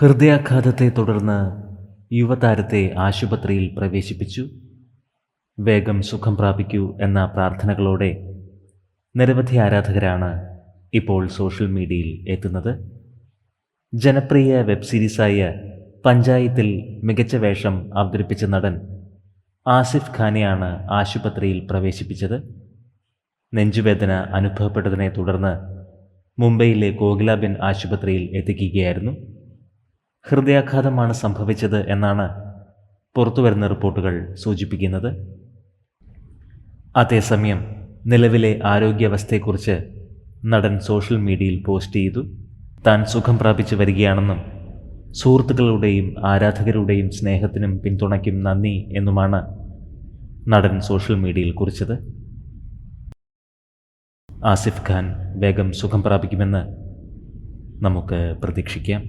ഹൃദയാഘാതത്തെ തുടർന്ന് യുവതാരത്തെ ആശുപത്രിയിൽ പ്രവേശിപ്പിച്ചു. വേഗം സുഖം പ്രാപിക്കൂ എന്ന പ്രാർത്ഥനകളോടെ നിരവധി ആരാധകരാണ് ഇപ്പോൾ സോഷ്യൽ മീഡിയയിൽ എത്തുന്നത്. ജനപ്രിയ വെബ് സീരീസായ പഞ്ചായത്തിൽ മികച്ച വേഷം അവതരിപ്പിച്ച നടൻ ആസിഫ് ഖാനെയാണ് ആശുപത്രിയിൽ പ്രവേശിപ്പിച്ചത്. നെഞ്ചുവേദന അനുഭവപ്പെട്ടതിനെ തുടർന്ന് മുംബൈയിലെ കോകിലാബെൻ ആശുപത്രിയിൽ എത്തിക്കുകയായിരുന്നു. ഹൃദയാഘാതമാണ് സംഭവിച്ചത് എന്നാണ് പുറത്തുവരുന്ന റിപ്പോർട്ടുകൾ സൂചിപ്പിക്കുന്നത്. അതേസമയം നിലവിലെ ആരോഗ്യാവസ്ഥയെക്കുറിച്ച് നടൻ സോഷ്യൽ മീഡിയയിൽ പോസ്റ്റ് ചെയ്തു. താൻ സുഖം പ്രാപിച്ചു വരികയാണെന്നും സുഹൃത്തുക്കളുടെയും ആരാധകരുടെയും സ്നേഹത്തിനും പിന്തുണയ്ക്കും നന്ദി എന്നുമാണ് നടൻ സോഷ്യൽ മീഡിയയിൽ കുറിച്ചത്. ആസിഫ് ഖാൻ വേഗം സുഖം പ്രാപിക്കുമെന്ന് നമുക്ക് പ്രതീക്ഷിക്കാം.